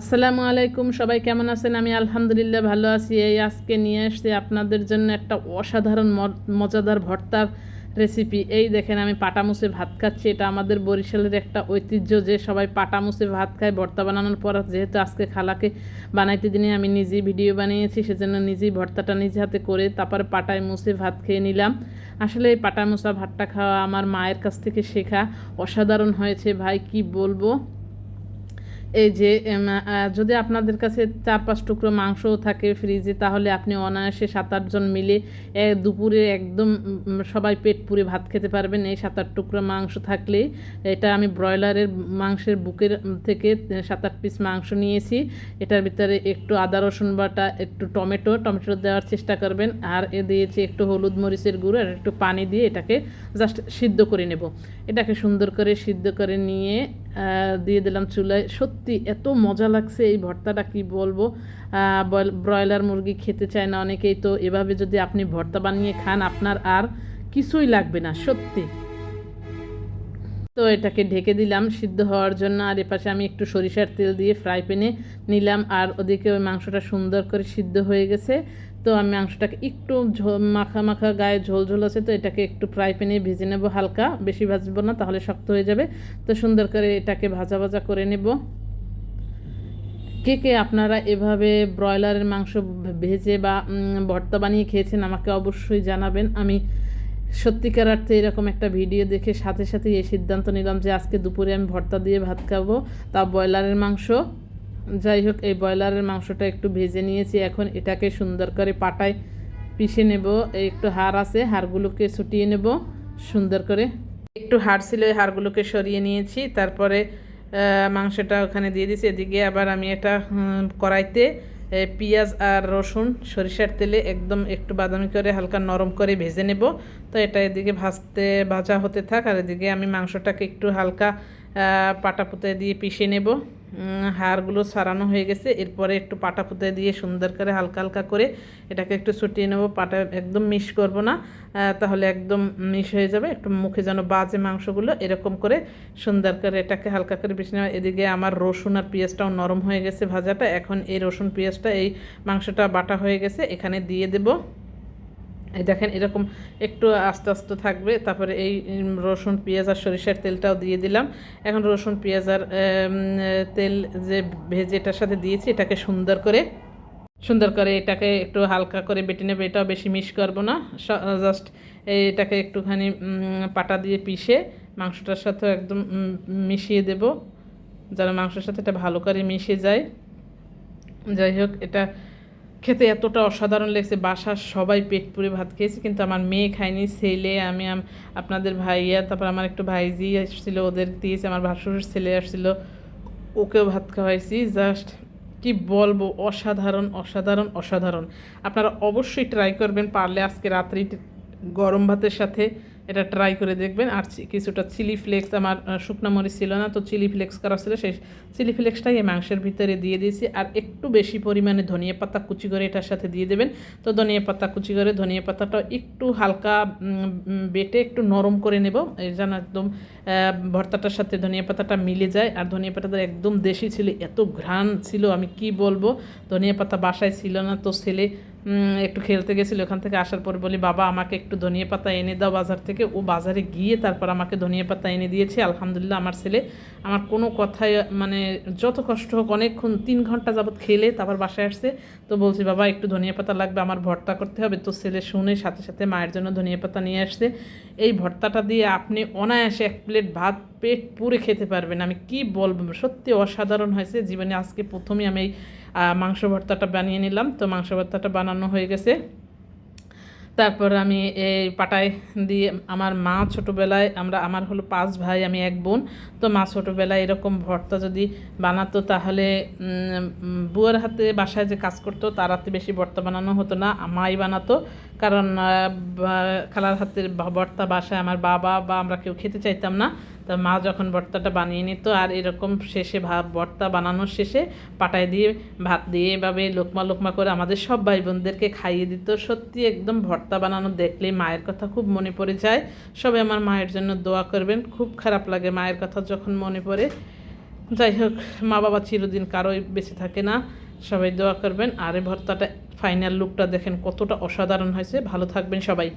আসসালামু আলাইকুম, সবাই কেমন আছেন? আমি আলহামদুলিল্লাহ ভালো আছি। এই আজকে নিয়ে এসেছি আপনাদের জন্য একটা অসাধারণ মজাদার ভর্তার রেসিপি এই দেখেন, আমি পাটা মুছে ভাত খাচ্ছি। এটা আমাদের বরিশালের একটা ঐতিহ্য যে সবাই পাটা মুছে ভাত খায়, ভর্তা বানানোর পর যেহেতু আজকে খালাকে বানাইতে দিনে আমি নিজেই ভিডিও বানিয়েছি, সেজন্য নিজেই ভর্তাটা নিজে হাতে করে তারপরে পাটায় মুছে ভাত খেয়ে নিলাম। আসলে এই পাটা মুছা ভাতটা খাওয়া আমার মায়ের কাছ থেকে শেখা। অসাধারণ হয়েছে ভাই, কি বলব? এই যে যদি আপনাদের কাছে চার পাঁচ টুকরো মাংসও থাকে ফ্রিজে তাহলে আপনি অনায়াসে সাত আটজন মিলে দুপুরে একদম সবাই পেট পুরে ভাত খেতে পারবেন। এই সাত আট টুকরো মাংস থাকলেই এটা আমি ব্রয়লারের মাংসের বুকের থেকে সাত আট পিস মাংস নিয়েছি। এটার ভিতরে একটু আদা, রসুন বাটা, একটু টমেটো টমেটো দেওয়ার চেষ্টা করবেন। আর এ দিয়েছি একটু হলুদ মরিচের গুঁড়ো আর একটু পানি দিয়ে এটাকে জাস্ট সিদ্ধ করে নেব। এটাকে সুন্দর করে সিদ্ধ করে নিয়ে দিয়ে দিলাম চুলায় সত্যি এত মজা লাগছে এই ভর্তাটা, কি বলব? ব্রয়লার মুরগি খেতে চায় না অনেকেই, তো এভাবে যদি আপনি ভর্তা বানিয়ে খান, আপনার আর কিছুই লাগবে না, সত্যি। তো এটাকে ঢেকে দিলাম সিদ্ধ হওয়ার জন্য, আর এপাশে আমি একটু সরিষার তেল দিয়ে ফ্রাই প্যানে নিলাম, আর ওদিকে ওই মাংসটা সুন্দর করে সিদ্ধ হয়ে গেছে। তো আমি মাংসটাকে একটু মাখা মাখা গায়ে ঝোল ঝোল আছে তো এটাকে একটু ফ্রাই প্যানে ভেজে নেব হালকা, বেশি ভাজবো না, তাহলে শক্ত হয়ে যাবে। তো সুন্দর করে এটাকে ভাজা ভাজা করে নেব। কে কে আপনারা এভাবে ব্রয়লারের মাংস ভেজে বা ভর্তা বানিয়ে খেয়েছেন আমাকে অবশ্যই জানাবেন। আমি সত্যিকার অর্থে এরকম একটা ভিডিও দেখে সাথে সাথে এই সিদ্ধান্ত নিলাম যে আজকে দুপুরে আমি ভর্তা দিয়ে ভাত খাব, তা ব্রয়লারের মাংস। যাই হোক, এই ব্রয়লারের মাংসটা একটু ভেজে নিয়েছি। এখন এটাকে সুন্দর করে পাটায় পিষে নেব। একটু হাড় আছে, হাড়গুলোকে ছুটিয়ে নেব সুন্দর করে। একটু হাড় ছিল, এই হাড়গুলোকে সরিয়ে নিয়েছি। তারপরে মাংসটা ওখানে দিয়ে দিয়েছি। এদিকে আবার আমি এটা কড়াইতে পেঁয়াজ আর রসুন, সরিষার তেলে একদম একটু বাদামি করে, হালকা নরম করে ভেজে নেব। তো এটা এদিকে ভাজতে, ভাজা হতে থাক। আর এদিকে আমি মাংসটাকে একটু হালকা পাটা পুঁতে দিয়ে পিষে নেব। হাড়গুলো সারানো হয়ে গেছে। এরপরে একটু পাটা পুঁতে দিয়ে সুন্দর করে হালকা হালকা করে এটাকে একটু ছুটিয়ে নেব। পাটা একদম মিশ করব না। তাহলে একদম মিশ হয়ে যাবে। একটু মুখে যেন বাজে মাংসগুলো এরকম করে সুন্দর করে এটাকে হালকা করে পিষে নেওয়া। এদিকে আমার রসুন আর পেঁয়াজটাও নরম হয়ে গেছে ভাজাটা। এখন এই রসুন পেঁয়াজটা, এই মাংসটা বাটা হয়ে গেছে। এখানে দিয়ে দেবো। এই দেখেন, এরকম একটু আস্তে আস্তে থাকবে। তারপরে এই রসুন, পেঁয়াজ আর সরিষার তেলটাও দিয়ে দিলাম। এখন রসুন, পেঁয়াজ আর তেল যে ভেজে এটার সাথে দিয়েছি, এটাকে সুন্দর করে সুন্দর করে এটাকে একটু হালকা করে বেটে নেবে। এটাও বেশি মিশ করব না। জাস্ট এটাকে একটুখানি পাটা দিয়ে পিষে মাংসটার সাথে একদম মিশিয়ে দেব, যেন মাংসের সাথে এটা ভালো করে মিশে যায়। যাই হোক, এটা খেতে এতটা অসাধারণ লেগেছে, বাসার সবাই পেট পুরে ভাত খেয়েছে, কিন্তু আমার মেয়ে খায়নি, ছেলে, আমি আপনাদের ভাইয়া, তারপর আমার একটু ভাইজি আসছিল, ওদের দিয়েছে, আমার ভাসুরের ছেলে আসছিল, ওকেও ভাত খাওয়াইছি, জাস্ট কি বলব, অসাধারণ অসাধারণ অসাধারণ। আপনারা অবশ্যই ট্রাই করবেন, পারলে আজকে রাত্রি গরম ভাতের সাথে। এটা ট্রাই করে দেখবেন। আর কিছুটা চিলি ফ্লেক্স আমার শুকনো মরিচ ছিল না, তো চিলি ফ্লেক্স করা ছিল। সেই চিলি ফ্লেক্সটাই এই মাংসের ভিতরে দিয়ে দিয়েছি। আর একটু বেশি পরিমাণে ধনিয়া পাতা কুচি করে এটার সাথে দিয়ে দেবেন। তো ধনিয়া পাতা কুচি করে ধনিয়া পাতাটা একটু হালকা বেটে একটু নরম করে নেব। যেন একদম ভর্তাটার সাথে ধনিয়া পাতাটা মিলে যায়। আর ধনিয়া পাতাটা একদম দেশি ছিল, এত ঘ্রাণ ছিল, আমি কি বলব? ধনিয়া পাতা বাসায় ছিল না, তো ছেলে একটু খেলতে গেছিল ওখান থেকে আসার পর বলি, বাবা, আমাকে একটু ধনিয়া পাতা এনে দাও বাজার থেকে। ও বাজারে গিয়ে তারপর আমাকে ধনিয়া পাতা এনে দিয়েছে। আলহামদুলিল্লাহ, আমার ছেলে আমার কোনো কথায় মানে যত কষ্ট হোক, অনেকক্ষণ তিন ঘণ্টা যাবৎ খেলে, তারপর বাসায় আসছে। তো বলছি, বাবা, একটু ধনিয়া পাতা লাগবে, আমার ভর্তা করতে হবে। তো ছেলে শুনে সাথে সাথে মায়ের জন্য ধনিয়া পাতা নিয়ে আসছে। এই ভর্তাটা দিয়ে আপনি অনায়াসে এক প্লেট ভাত, পেট পুরে খেতে পারবেন। আমি কি বলব? সত্যি অসাধারণ হয়েছে। জীবনে আজকে প্রথমে আমি এই মাংস ভর্তাটা বানিয়ে নিলাম। তো মাংস ভর্তাটা বানানো হয়ে গেছে। তারপর আমি এই পাটায় দিয়ে আমার মা ছোটোবেলায় আমরা, আমার হলো পাঁচ ভাই, আমি এক বোন। তো মা ছোটোবেলায় এরকম ভর্তা যদি বানাতো তাহলে বুয়ার হাতে বাসায় যে কাজ করতো, তার হাতে বেশি ভর্তা বানানো হতো না। মাই বানাতো। কারণ খালার হাতের ভর্তা বাসায় আমার বাবা বা আমরা কেউ খেতে চাইতাম না। তা মা যখন ভর্তাটা বানিয়ে নিত আর এরকম শেষে ভাত ভর্তা বানানোর শেষে পাটায় দিয়ে, ভাত দিয়ে এভাবে লোকমা লোকমা করে আমাদের সব ভাই বোনদেরকে খাইয়ে দিত। সত্যি একদম ভর্তা বানানো দেখলে মায়ের কথা খুব মনে পড়ে যায়। সবাই আমার মায়ের জন্য দোয়া করবেন, খুব খারাপ লাগে মায়ের কথা যখন মনে পড়ে। যাই হোক মা বাবা চিরদিন কারোই বেঁচে থাকে না। সবাই দোয়া করবেন, আর এই ভর্তাটা ফাইনাল লুকটা দেখেন কতটা অসাধারণ হয়েছে। ভালো থাকবেন সবাই।